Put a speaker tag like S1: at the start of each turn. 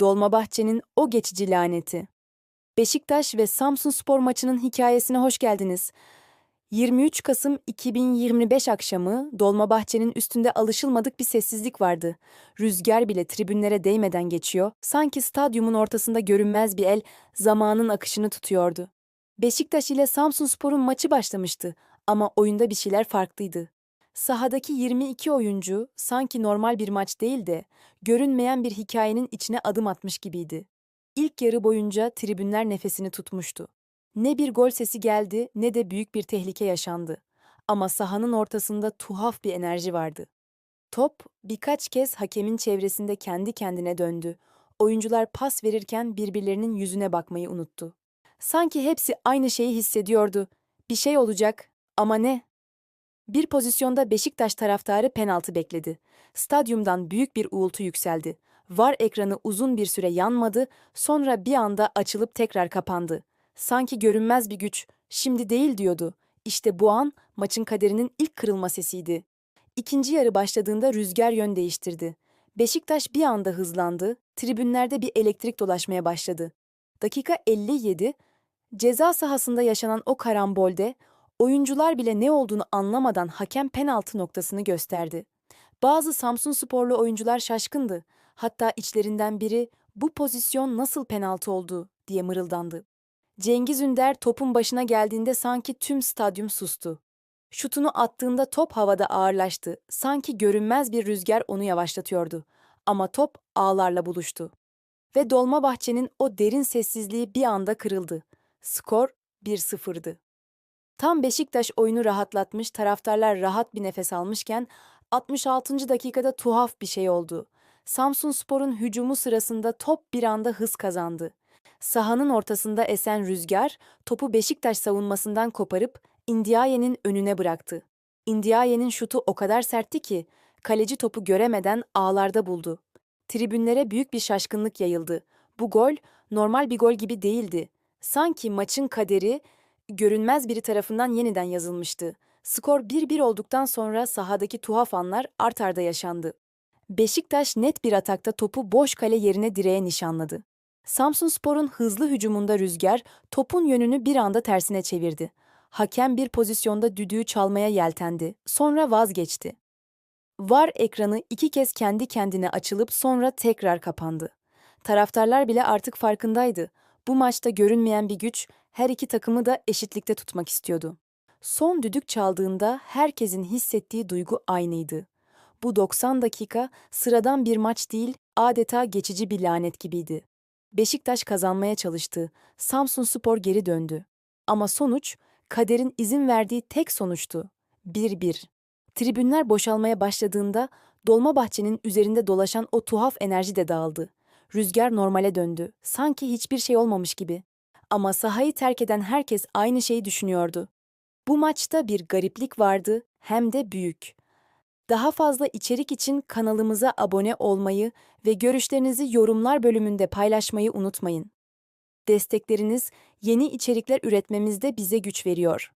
S1: Dolmabahçe'nin o geçici laneti. Beşiktaş ve Samsunspor maçının hikayesine hoş geldiniz. 23 Kasım 2025 akşamı Dolmabahçe'nin üstünde alışılmadık bir sessizlik vardı. Rüzgar bile tribünlere değmeden geçiyor, sanki stadyumun ortasında görünmez bir el zamanın akışını tutuyordu. Beşiktaş ile Samsunspor'un maçı başlamıştı ama oyunda bir şeyler farklıydı. Sahadaki 22 oyuncu sanki normal bir maç değil de görünmeyen bir hikayenin içine adım atmış gibiydi. İlk yarı boyunca tribünler nefesini tutmuştu. Ne bir gol sesi geldi ne de büyük bir tehlike yaşandı. Ama sahanın ortasında tuhaf bir enerji vardı. Top birkaç kez hakemin çevresinde kendi kendine döndü. Oyuncular pas verirken birbirlerinin yüzüne bakmayı unuttu. Sanki hepsi aynı şeyi hissediyordu. Bir şey olacak ama ne? Bir pozisyonda Beşiktaş taraftarı penaltı bekledi. Stadyumdan büyük bir uğultu yükseldi. VAR ekranı uzun bir süre yanmadı, sonra bir anda açılıp tekrar kapandı. Sanki görünmez bir güç, şimdi değil diyordu. İşte bu an maçın kaderinin ilk kırılma sesiydi. İkinci yarı başladığında rüzgar yön değiştirdi. Beşiktaş bir anda hızlandı, tribünlerde bir elektrik dolaşmaya başladı. Dakika 57, ceza sahasında yaşanan o karambolde oyuncular bile ne olduğunu anlamadan hakem penaltı noktasını gösterdi. Bazı Samsun sporlu oyuncular şaşkındı. Hatta içlerinden biri bu pozisyon nasıl penaltı oldu diye mırıldandı. Cengiz Ünder topun başına geldiğinde sanki tüm stadyum sustu. Şutunu attığında top havada ağırlaştı. Sanki görünmez bir rüzgar onu yavaşlatıyordu. Ama top ağlarla buluştu. Ve Dolmabahçe'nin o derin sessizliği bir anda kırıldı. Skor 1-0'dı. Tam Beşiktaş oyunu rahatlatmış, taraftarlar rahat bir nefes almışken 66. dakikada tuhaf bir şey oldu. Samsun Spor'un hücumu sırasında top bir anda hız kazandı. Sahanın ortasında esen rüzgar topu Beşiktaş savunmasından koparıp Indiaye'nin önüne bıraktı. Indiaye'nin şutu o kadar sertti ki kaleci topu göremeden ağlarda buldu. Tribünlere büyük bir şaşkınlık yayıldı. Bu gol normal bir gol gibi değildi. Sanki maçın kaderi görünmez biri tarafından yeniden yazılmıştı. Skor 1-1 olduktan sonra sahadaki tuhaf anlar art arda yaşandı. Beşiktaş net bir atakta topu boş kale yerine direğe nişanladı. Samsunspor'un hızlı hücumunda rüzgar topun yönünü bir anda tersine çevirdi. Hakem bir pozisyonda düdüğü çalmaya yeltendi. Sonra vazgeçti. VAR ekranı iki kez kendi kendine açılıp sonra tekrar kapandı. Taraftarlar bile artık farkındaydı. Bu maçta görünmeyen bir güç her iki takımı da eşitlikte tutmak istiyordu. Son düdük çaldığında herkesin hissettiği duygu aynıydı. Bu 90 dakika sıradan bir maç değil, adeta geçici bir lanet gibiydi. Beşiktaş kazanmaya çalıştı. Samsun Spor geri döndü. Ama sonuç kaderin izin verdiği tek sonuçtu. 1-1. Tribünler boşalmaya başladığında Dolmabahçe'nin üzerinde dolaşan o tuhaf enerji de dağıldı. Rüzgar normale döndü. Sanki hiçbir şey olmamış gibi. Ama sahayı terk eden herkes aynı şeyi düşünüyordu. Bu maçta bir gariplik vardı, hem de büyük. Daha fazla içerik için kanalımıza abone olmayı ve görüşlerinizi yorumlar bölümünde paylaşmayı unutmayın. Destekleriniz yeni içerikler üretmemizde bize güç veriyor.